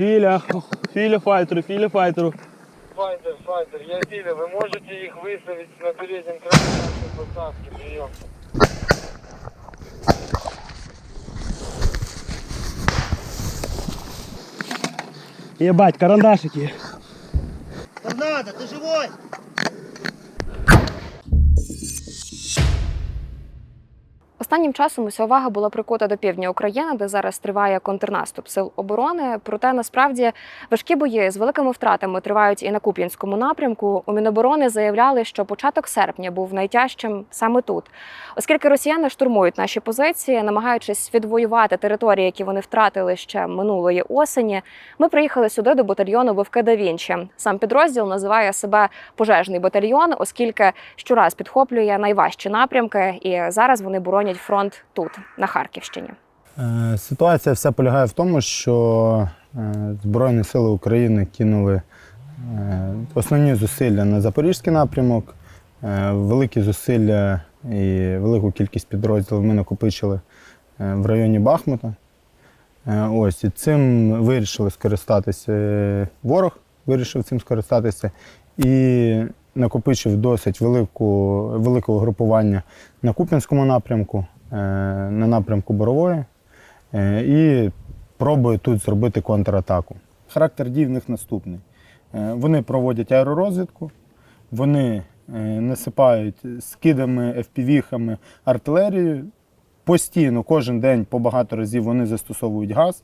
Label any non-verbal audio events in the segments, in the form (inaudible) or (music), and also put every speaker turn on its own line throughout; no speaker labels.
Філя, філя файтеру, філя файтеру.
Файдер, файдер, я Филя, вы можете их выставить на переднем крае нашей посадки, прием.
Єбать, карандашики.
Торнадо, ты живой?
Останнім часом уся увага була прикута до півдня України, де зараз триває контрнаступ сил оборони. Проте насправді важкі бої з великими втратами тривають і на Куп'янському напрямку. У Міноборони заявляли, що початок серпня був найтяжчим саме тут, оскільки росіяни штурмують наші позиції, намагаючись відвоювати території, які вони втратили ще минулої осені. Ми приїхали сюди до батальйону Вовки да Вінчі. Сам підрозділ називає себе пожежний батальйон, оскільки щораз підхоплює найважчі напрямки, і зараз вони боронять фронт тут, на Харківщині.
Е, Ситуація вся полягає в тому, що е, Збройні сили України кинули е, основні зусилля на Запорізький напрямок, великі зусилля і велику кількість підрозділів ми накопичили в районі Бахмута. Ось, і цим вирішили скористатися ворог, вирішив цим скористатися і накопичив досить велику, велике угрупування на Куп'янському напрямку, на напрямку Борової е, і пробує тут зробити контратаку. Характер дій в них наступний. Е, Вони проводять аеророзвідку, вони е, насипають скидами, FPV-хами артилерію. Постійно, кожен день по багато разів вони застосовують газ,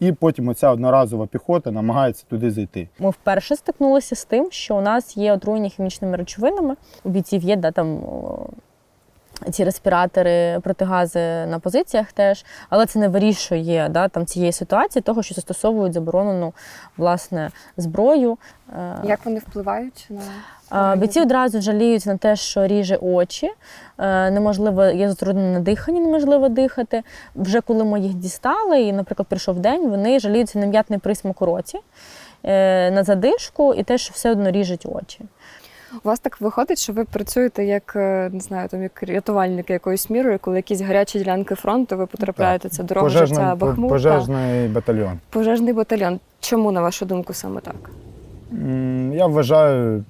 і потім оця одноразова піхота намагається туди зайти.
Ми вперше стикнулися з тим, що у нас є отруєння хімічними речовинами. У бійців є да, там, ці респіратори, протигази на позиціях теж, але це не вирішує да, там, цієї ситуації, того, що застосовують заборонену власне, зброю. Е,
Як вони впливають на
а, Бійці одразу жаліються на те, що ріже очі, е, неможливо, є затруднене дихання, неможливо дихати. Вже коли ми їх дістали, і, наприклад, прийшов день, вони жаліються на м'ятний присмак у роті, е, на задишку і те, що все одно ріжуть очі.
У вас так виходить, що ви працюєте як е, не знаю, там як рятувальники якоюсь мірою, коли якісь гарячі ділянки фронту, ви потрапляєте. Це дорога життя Бахмут. та
пожежний батальйон.
Пожежний батальйон. Чому, на вашу думку, саме так?
Я вважаю,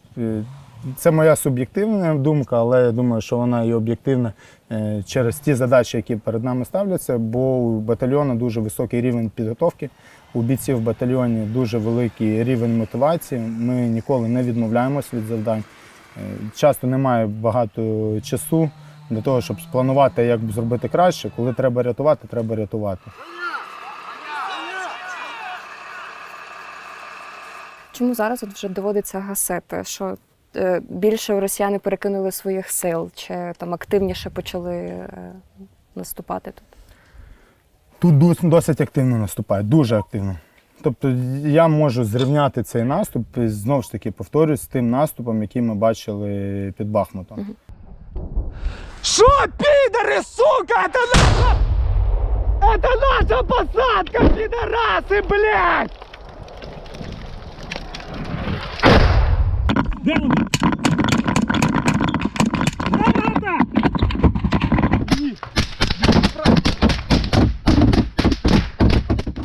це моя суб'єктивна думка, але я думаю, що вона і об'єктивна е, через ті задачі, які перед нами ставляться, бо у батальйону дуже високий рівень підготовки. У бійців в батальйоні дуже великий рівень мотивації. Ми ніколи не відмовляємось від завдань. Е, Часто немає багато часу для того, щоб спланувати, як зробити краще. Коли треба рятувати, треба рятувати.
Чому зараз от вже доводиться гасити? Що більше росіяни перекинули своїх сил, чи там активніше почали е, наступати тут?
Тут досить активно наступають, дуже активно. Тобто я можу зрівняти цей наступ, і, знову ж таки, повторюсь, з тим наступом, який ми бачили під Бахмутом.
Що, підари, сука, это наша... Это наша посадка, підараси, блядь! Де вони?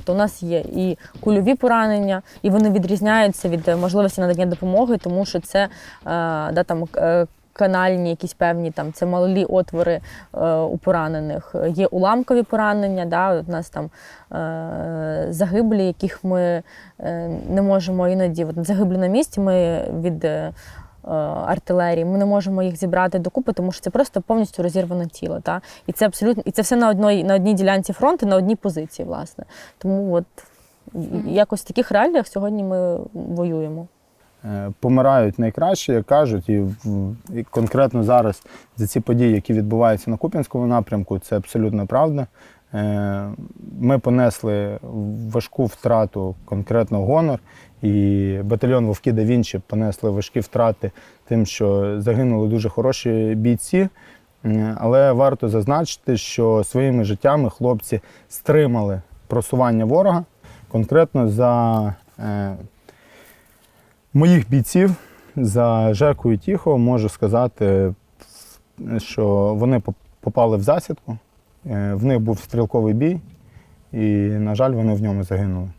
У нас є і кульові поранення, і вони відрізняються від е, можливості надання допомоги, тому що це е, да, там, е, канальні якісь певні там це малі отвори е, у поранених. Є уламкові поранення, да, у нас там е, загиблі, яких ми е, не можемо іноді от, загиблі на місці. Ми від е, артилерії. Ми не можемо їх зібрати докупи, тому що це просто повністю розірване тіло. Та? І це абсолютно і це все на одній на одній ділянці фронту, на одній позиції, власне. Тому от якось в таких реаліях сьогодні ми воюємо.
Е, Помирають найкраще, як кажуть, і, конкретно зараз за ці події, які відбуваються на Куп'янському напрямку, це абсолютно правда. Е, Ми понесли важку втрату, конкретно гонор, і батальйон Вовки да Вінчі понесли важкі втрати тим, що загинули дуже хороші бійці. Е, Але варто зазначити, що своїми життями хлопці стримали просування ворога. Конкретно за моїх бійців, за Жеку і Тіхо, можу сказати, що вони попали в засідку. Е, В них був стрілковий бій, і, на жаль, вони в ньому загинули.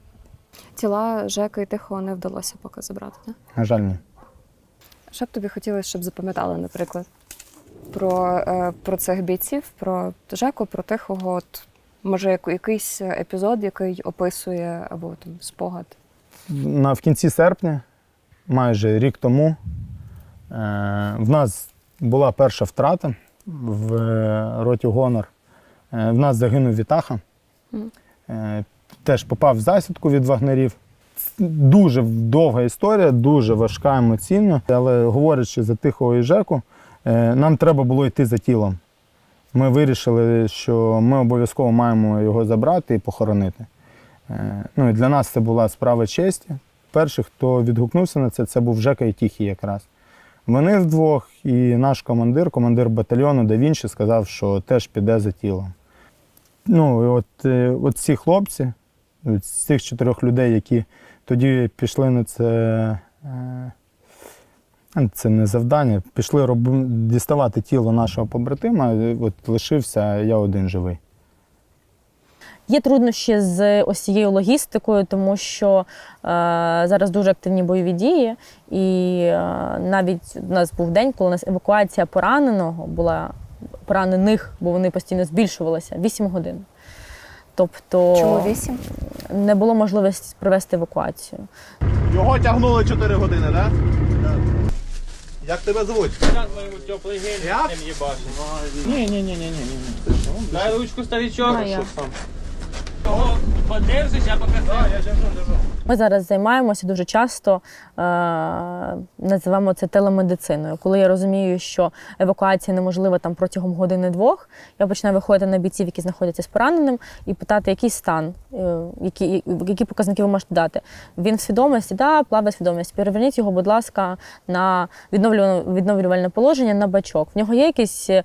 Тіла Жеки і Тихого не вдалося поки забрати. Не?
На жаль, ні.
Що б тобі хотілося, щоб запам'ятали, наприклад, про, е, про цих бійців, про Жеку, про Тихого, от, може, якийсь епізод, який описує, або там спогад.
На, в кінці серпня, майже рік тому, е, в нас була перша втрата в е, роті Гонор. Е, в нас загинув Вітаха. Теж попав в засідку від вагнерів. Дуже довга історія, дуже важка емоційно. Але говорячи за Тихого і Жеку, е, нам треба було йти за тілом. Ми вирішили, що ми обов'язково маємо його забрати і похоронити. Ну, і для нас це була справа честі. Перший, хто відгукнувся на це, це був Жека і Тіхій якраз. Вони вдвох, і наш командир, командир батальйону Да Вінчі, сказав, що теж піде за тілом. Ну, і от, е, от ці хлопці, з цих чотирьох людей, які тоді пішли на це, е, це не завдання, пішли роб... діставати тіло нашого побратима, от лишився я один живий.
Є труднощі з ось цією логістикою, тому що е, зараз дуже активні бойові дії, і е, навіть у нас був день, коли у нас евакуація пораненого була поранених, бо вони постійно збільшувалися 8 годин. Тобто
Чому вісім?
не було можливості провести евакуацію.
Його тягнули 4 години, так? Да? Як тебе звуть?
Сейчас мы ему теплый гель
Я?
начнем ебашить.
Ні-ні-ні-ні-ні.
Дай ручку, старичок.
А я?
Ого, я пока
Я держу, держу.
Ми зараз займаємося дуже часто, е, називаємо це телемедициною. Коли я розумію, що евакуація неможлива там протягом години-двох, я починаю виходити на бійців, які знаходяться з пораненим, і питати, який стан, які, які показники ви можете дати. Він в свідомості, да, плаває свідомість. Переверніть його, будь ласка, на відновлювальне, положення на бачок. В нього є якісь е,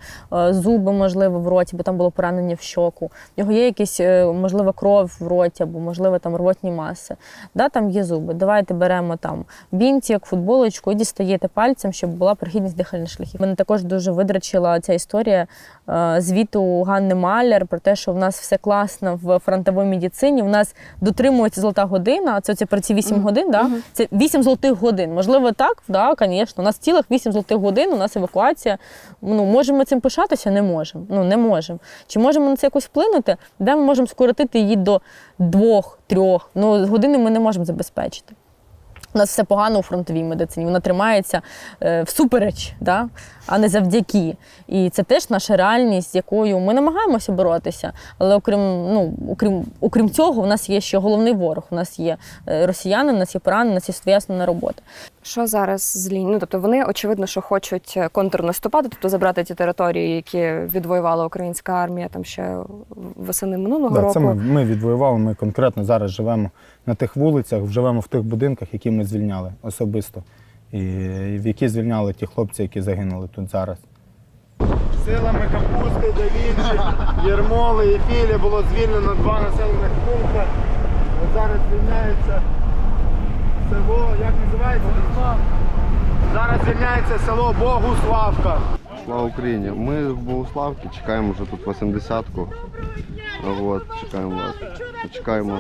зуби, можливо, в роті, бо там було поранення в щоку. В нього є якісь, е, можливо, кров в роті, або, можливо, там рвотні маси. Да, там є зуби. Давайте беремо там бінтик, футболочку і дістаєте пальцем, щоб була прохідність дихальних шляхів. Мене також дуже видрачила ця історія е, звіту Ганни Маляр про те, що в нас все класно в фронтовій медицині. В нас дотримується золота година. а Це, це про ці 8 годин. Да? Це 8 золотих годин. Можливо, так, да, звісно. У нас цілих 8 золотих годин, у нас евакуація. Ну, можемо ми цим пишатися? Не можемо. Ну, не можемо. Чи можемо на це якось вплинути? Де ми можемо скоротити її до двох, трьох? Ну, години ми не можемо забезпечити. У нас все погано у фронтовій медицині. Вона тримається е, всупереч, да? а не завдяки. І це теж наша реальність, з якою ми намагаємося боротися. Але окрім, ну, окрім, окрім цього, у нас є ще головний ворог. У нас є е, росіяни, у нас є поранені, у нас є своя робота.
Що зараз з лінії? Ну, тобто вони очевидно, що хочуть контрнаступати, тобто забрати ті території, які відвоювала українська армія там ще восени минулого
Да,
року.
це ми, ми відвоювали. Ми конкретно зараз живемо на тих вулицях, живемо в тих будинках, які ми звільняли особисто, і в які звільняли ті хлопці, які загинули тут зараз.
Силами Капусти, Да Вінчі, Єрмоли і Філі було звільнено два населених пункти. От зараз звільняється село, як називається? Зараз звільняється село Богуславка.
Слава Україні! Ми в Богуславці, чекаємо вже тут 80-ку. От, чекаємо вас. Чекаємо.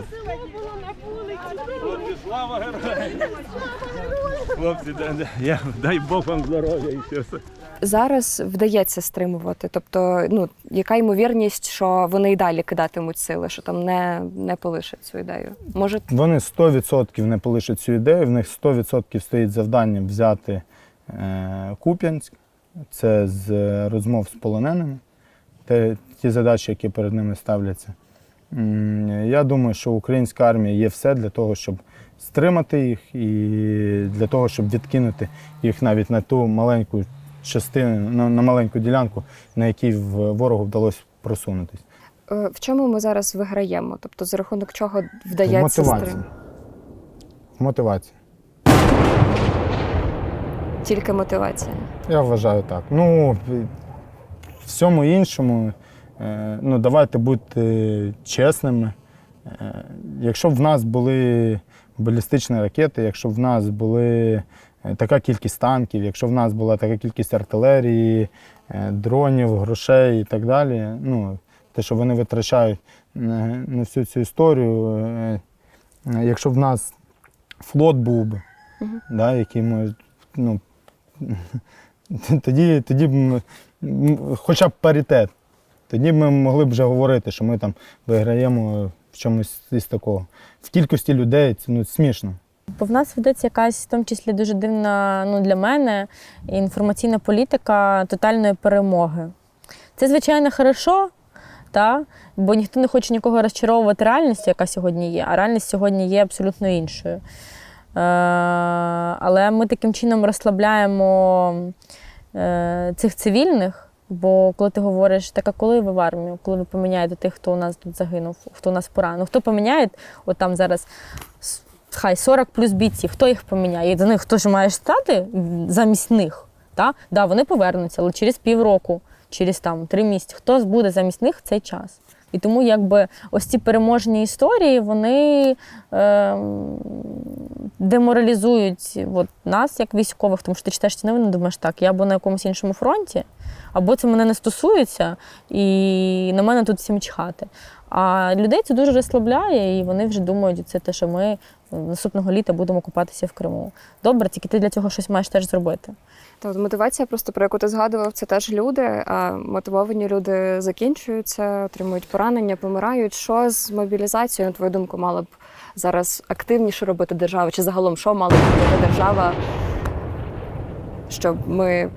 Слава героям! Хлопці, дай, Бог вам здоров'я і все.
Зараз вдається стримувати. Тобто, ну яка ймовірність, що вони і далі кидатимуть сили, що там не, не полишать цю ідею? Може,
Вони 100% не полишать цю ідею, в них 100% стоїть завдання взяти е, Куп'янськ. Це з розмов з полоненими, те, ті задачі, які перед ними ставляться. Я думаю, що українська армія є все для того, щоб стримати їх і для того, щоб відкинути їх навіть на ту маленьку частину, на, на маленьку ділянку, на якій ворогу вдалося просунутись.
е, в чому ми зараз виграємо? Тобто, за рахунок чого вдається
мотивації.
стрим?
В мотивації.
Тільки мотивація.
Я вважаю так. Ну, всьому іншому, е, ну, давайте бути чесними. Е, Якщо б в нас були балістичні ракети, якщо б в нас були така кількість танків, якщо в нас була така кількість артилерії, е, дронів, грошей і так далі, ну, те, що вони витрачають на всю цю історію, е, е, якщо в нас флот був би,
Мгм.
да, який ми, ну, (laughs) тоді, тоді б хоча б паритет. Тоді б ми могли б вже говорити, що ми там виграємо в чомусь із такого. В кількості людей це ну, смішно.
Бо в нас ведеться якась, в тому числі дуже дивна ну, для мене інформаційна політика тотальної перемоги. Це, звичайно, хорошо, та? бо ніхто не хоче нікого розчаровувати реальністю, яка сьогодні є, а реальність сьогодні є абсолютно іншою. Е, але ми таким чином розслабляємо е, цих цивільних. Бо коли ти говориш, так а коли ви в армію, коли ви поміняєте тих, хто у нас тут загинув, хто у нас поранений, ну, хто поміняє, от там зараз хай 40 плюс бійців, хто їх поміняє? І за них хто ж стати замість них? Та? Да, вони повернуться, але через півроку, через там три місяці, хто буде замість них цей час? І тому якби ось ці переможні історії вони е, деморалізують от, нас, як військових, тому що ти читаєш ці новини, думаєш, так, я або на якомусь іншому фронті, або це мене не стосується, і на мене тут всім чхати. А людей це дуже розслабляє, і вони вже думають, це те, що ми наступного літа будемо купатися в Криму. Добре, тільки ти для цього щось маєш теж зробити.
Та от мотивація, просто про яку ти згадував, це теж люди. А мотивовані люди закінчуються, отримують поранення, помирають. Що з мобілізацією, на твою думку, мала б зараз активніше робити держава? Чи загалом що мала б робити держава, щоб ми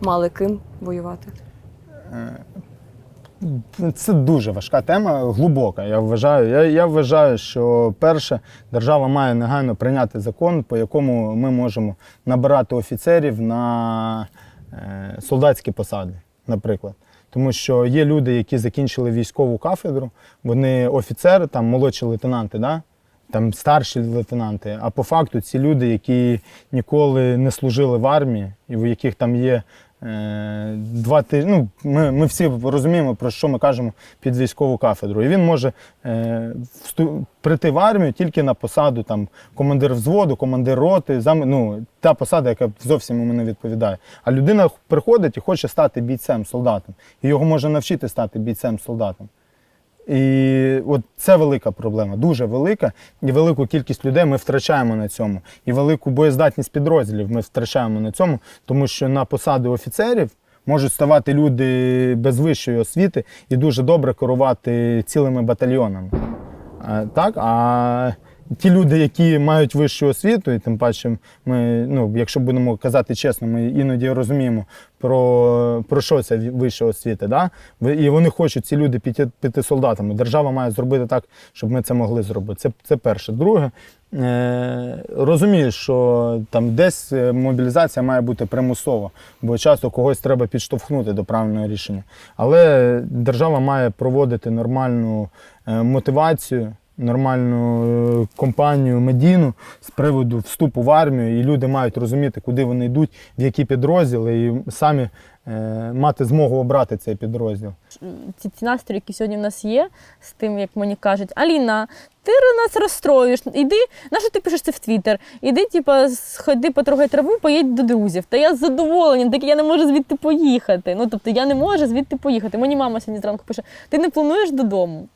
мали ким воювати?
Це дуже важка тема, глибока. Я вважаю. Я, я вважаю, що перше, держава має негайно прийняти закон, по якому ми можемо набирати офіцерів на е, солдатські посади, наприклад. Тому що є люди, які закінчили військову кафедру, вони офіцери, там молодші лейтенанти, да? там старші лейтенанти. А по факту ці люди, які ніколи не служили в армії, і в яких там є два тижні. Ну, ми, ми всі розуміємо, про що ми кажемо під військову кафедру. І він може е, всту- прийти в армію тільки на посаду там, командир взводу, командир роти, зам... ну, та посада, яка зовсім йому не відповідає. А людина приходить і хоче стати бійцем, солдатом. І його може навчити стати бійцем, солдатом. І от це велика проблема, дуже велика. І велику кількість людей ми втрачаємо на цьому. І велику боєздатність підрозділів ми втрачаємо на цьому, тому що на посади офіцерів можуть ставати люди без вищої освіти і дуже добре керувати цілими батальйонами. А, Так, а ті люди, які мають вищу освіту, і тим паче, ми, ну, якщо будемо казати чесно, ми іноді розуміємо, про, про що ця вища освіта. Да? І вони хочуть, ці люди, піти, піти солдатами. Держава має зробити так, щоб ми це могли зробити. Це, це перше. Друге, е, розумію, що там десь е, мобілізація має бути примусова, бо часто когось треба підштовхнути до правильного рішення. Але держава має проводити нормальну е, мотивацію. Нормальну е, компанію медійну з приводу вступу в армію, і люди мають розуміти, куди вони йдуть, в які підрозділи, і самі е, мати змогу обрати цей підрозділ.
ці, ці настрої, які сьогодні в нас є, з тим, як мені кажуть, Аліна, ти нас розстроюєш, іди, на що ти пишеш це в Твіттер? Іди, типа, сходи, потрогай траву, поїдь до друзів. Та я з задоволенням, так я не можу звідти поїхати. Ну, тобто я не можу звідти поїхати. Мені мама сьогодні зранку пише: ти не плануєш додому?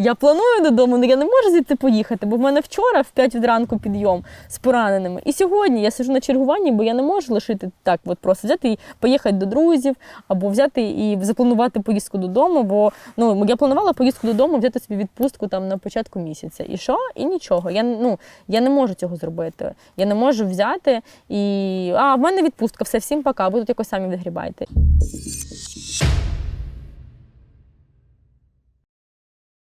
Я планую додому, але я не можу звідти поїхати, бо в мене вчора в 5 ранку підйом з пораненими. І сьогодні я сижу на чергуванні, бо я не можу лишити так, от просто взяти і поїхати до друзів, або взяти і запланувати поїздку додому. Бо ну я планувала поїздку додому, взяти собі відпустку там на початку місяця. І що? І нічого. Я ну я не можу цього зробити. Я не можу взяти і а в мене відпустка, все, всім пока. Тут якось самі відгрібайте.